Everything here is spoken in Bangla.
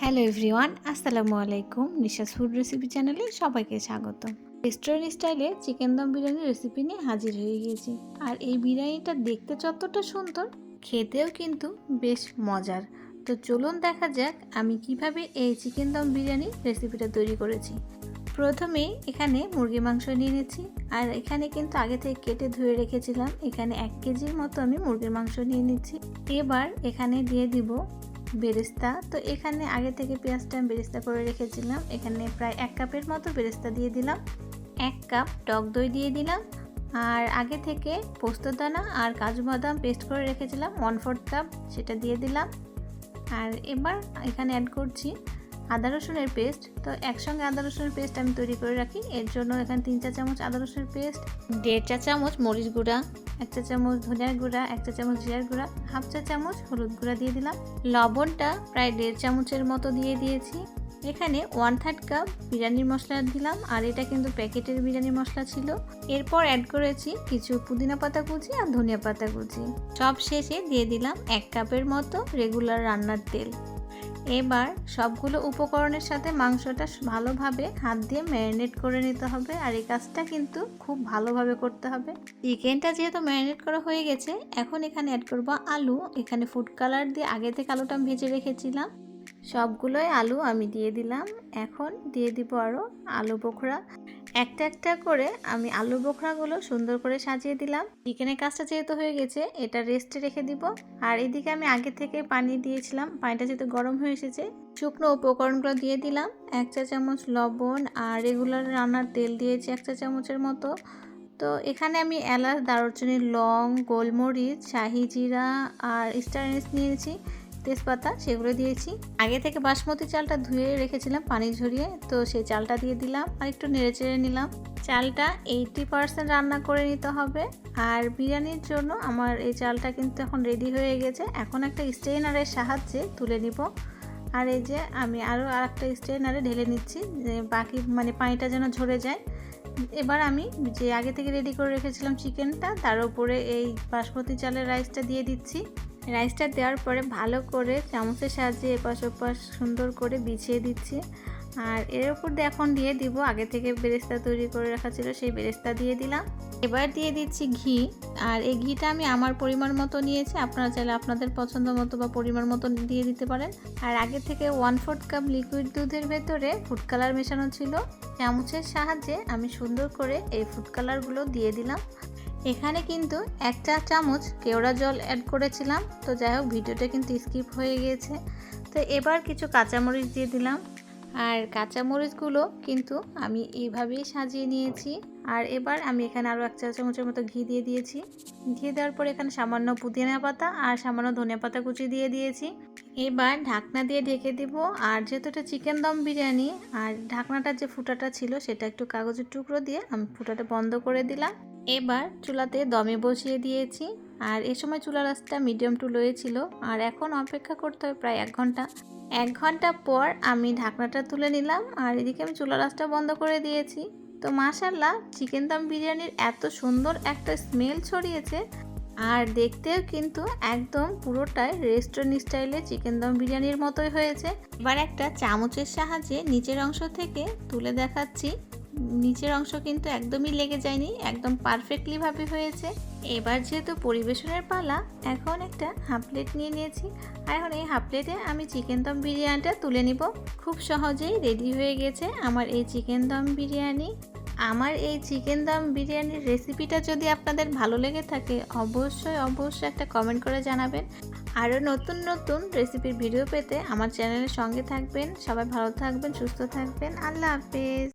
হ্যালো এভরিওয়ান আসসালামু আলাইকুম। নিশাস ফুড রেসিপি চ্যানেলে সবাইকে স্বাগত। রেস্টুরেন্ট স্টাইলে চিকেন দম বিরিয়ানির রেসিপি নিয়ে হাজির হয়ে গিয়েছি আর এই বিরিয়ানিটা দেখতে যতটা সুন্দর, খেতেও কিন্তু বেশ মজার। তো চলুন দেখা যাক আমি কীভাবে এই চিকেন দম বিরিয়ানি রেসিপিটা তৈরি করেছি। প্রথমে এখানে মুরগি মাংস নিয়ে নিয়েছি আর এখানে কিন্তু আগে থেকে কেটে ধুয়ে রেখেছিলাম। এখানে এক কেজির মতো আমি মুরগির মাংস নিয়ে নিচ্ছি। এবার এখানে দিয়ে দিব বেরেস্তা। তো এখানে আগে থেকে পেঁয়াজটা আমি বেরেস্তা করে রেখেছিলাম। এখানে প্রায় এক কাপের মতো বেরেস্তা দিয়ে দিলাম। এক কাপ টক দই দিয়ে দিলাম। আর আগে থেকে পোস্তদানা আর কাজু বাদাম পেস্ট করে রেখেছিলাম। ওয়ান ফোর্থ কাপ সেটা দিয়ে দিলাম। আর এবার এখানে অ্যাড করছি আদা রসুনের পেস্ট। তো একসঙ্গে আদা রসুনের পেস্ট আমি তৈরি করে রাখি। এর জন্য এখানে তিন চা চামচ আদা রসুনের পেস্ট, দেড় চা চামচ মরিচ গুঁড়া, এক চা চামচ ধনিয়ার গুঁড়া, এক চা চামচ জিরার গুঁড়া, হাফ চা চামচ হলুদ গুঁড়া দিয়ে দিলাম। লবণটা প্রায় দেড় চামচের মতো দিয়ে দিয়েছি। এখানে ওয়ান থার্ড কাপ বিরিয়ানির মশলা দিলাম। আর এটা কিন্তু প্যাকেটের বিরিয়ানির মশলা ছিল। এরপর অ্যাড করেছি কিছু পুদিনা পাতা কুচি আর ধনিয়া পাতা কুচি। সব শেষে দিয়ে দিলাম এক কাপের মতো রেগুলার রান্নার তেল। এবার সবগুলো উপকরণের সাথে মাংসটা ভালোভাবে হাত দিয়ে ম্যারিনেট করে নিতে হবে আর এই কাজটা কিন্তু খুব ভালোভাবে করতে হবে। চিকেনটা যেহেতু ম্যারিনেট করা হয়ে গেছে, এখন এখানে অ্যাড করব আলু। এখানে ফুড কালার দিয়ে আগে থেকে আলুটা ভেজে রেখেছিলাম। সবগুলোই আলু আমি দিয়ে দিলাম। এখন দিয়ে দিব আরও আলু বোখরা একটা একটা করে আমি আলু বোখরাগুলো সুন্দর করে সাজিয়ে দিলাম। চিকেনের কাজটা যেহেতু হয়ে গেছে, এটা রেস্টে রেখে দিব। আর এদিকে আমি আগে থেকে পানি দিয়েছিলাম, পানিটা যেহেতু গরম হয়ে এসেছে, শুকনো উপকরণগুলো দিয়ে দিলাম। এক চা চামচ লবণ আর রেগুলার রান্নার তেল দিয়েছি এক চা চামচের মতো। তো এখানে আমি এলাচ, দারুচিনি, লং, গোলমরিচ, শাহি জিরা আর স্টার নিয়েছি। তেজপাতা সেগুলো দিয়েছি। আগে থেকে বাসমতি চালটা ধুয়ে রেখেছিলাম পানি ঝরিয়ে, তো সেই চালটা দিয়ে দিলাম আর একটু নেড়ে চেড়ে নিলাম। চালটা এইটি পারসেন্ট রান্না করে নিতে হবে। আর বিরিয়ানির জন্য আমার এই চালটা কিন্তু এখন রেডি হয়ে গেছে। এখন একটা স্ট্রেনারের সাহায্যে তুলে নিব। আর এই যে আমি আরও আর একটা স্ট্রেনারে ঢেলে নিচ্ছি, যে বাকি মানে পানিটা যেন ঝরে যায়। এবার আমি যে আগে থেকে রেডি করে রেখেছিলাম চিকেনটা তার উপরে এই বাসমতি চালের রাইসটা দিয়ে দিচ্ছি। রাইসটা দেওয়ার পরে ভালো করে চামচের সাহায্যে এপাশ ওপাশ সুন্দর করে বিছিয়ে দিচ্ছি। আর এর উপর দিয়ে এখন দিয়ে দিব, আগে থেকে বেরেস্তা তৈরি করে রাখা ছিল সেই বেরেস্তা দিয়ে দিলাম। এবার দিয়ে দিচ্ছি ঘি। আর এই ঘিটা আমি আমার পরিমাণ মতো নিয়েছি, আপনারা চাইলে আপনাদের পছন্দ মতো বা পরিমাণ মতো দিয়ে দিতে পারেন। আর আগে থেকে ওয়ান ফোর্থ কাপ লিকুইড দুধের ভেতরে ফুড কালার মেশানো ছিল। চামচের সাহায্যে আমি সুন্দর করে এই ফুড কালারগুলো দিয়ে দিলাম। এখানে কিন্তু এক চা চামচ কেওড়া জল অ্যাড করেছিলাম। তো যাই হোক, ভিডিওটা কিন্তু স্কিপ হয়ে গিয়েছে তো এবার কিছু কাঁচামরিচ দিয়ে দিলাম। আর কাঁচামরিচগুলো কিন্তু আমি এইভাবেই সাজিয়ে নিয়েছি। আর এবার আমি এখানে আরও এক চা চামচের মতো ঘি দিয়ে দিয়েছি। ঘি দেওয়ার পর এখানে সামান্য পুদিনা পাতা আর সামান্য ধনিয়া পাতা কুচি দিয়ে দিয়েছি। এবার ঢাকনা দিয়ে ঢেকে দিব। আর যেহেতু এটা চিকেন দম বিরিয়ানি, আর ঢাকনাটার যে ফুটাটা ছিল সেটা একটু কাগজের টুকরো দিয়ে আমি ফুটাটা বন্ধ করে দিলাম। এবার চুলাতে দমে বসিয়ে দিয়েছি। আর এ সময় চুলা রাসটা মিডিয়াম টু লোয়ে ছিল। আর এখন অপেক্ষা করতে হবে প্রায় এক ঘণ্টা। এক ঘণ্টা পর আমি ঢাকনাটা তুলে নিলাম। আর এদিকে আমি চুলা রাসটা বন্ধ করে দিয়েছি। তো মাশাল্লাহ চিকেন দম বিরিয়ানির এত সুন্দর একটা স্মেল ছড়িয়েছে। আর দেখতেও কিন্তু একদম পুরোটাই রেস্টুরেন্ট স্টাইলে চিকেন দম বিরিয়ানির মতোই হয়েছে। এবার একটা চামচের সাহায্যে নিচের অংশ থেকে তুলে দেখাচ্ছি। নিচের অংশ কিন্তু একদমই লেগে যায়নি, একদম পারফেক্টলিভাবে হয়েছে। এবার যেহেতু পরিবেশনের পালা, এখন একটা হাফ প্লেট নিয়ে নিয়েছি। আর এখন এই হাফ প্লেটে আমি চিকেন দম বিরিয়ানিটা তুলে নিব। খুব সহজেই রেডি হয়ে গেছে আমার এই চিকেন দম বিরিয়ানি। আমার এই চিকেন দম বিরিয়ানির রেসিপিটা যদি আপনাদের ভালো লেগে থাকে, অবশ্যই অবশ্যই একটা কমেন্ট করে জানাবেন। আরও নতুন নতুন রেসিপির ভিডিও পেতে আমার চ্যানেলের সঙ্গে থাকবেন। সবাই ভালো থাকবেন, সুস্থ থাকবেন। আল্লাহ হাফেজ।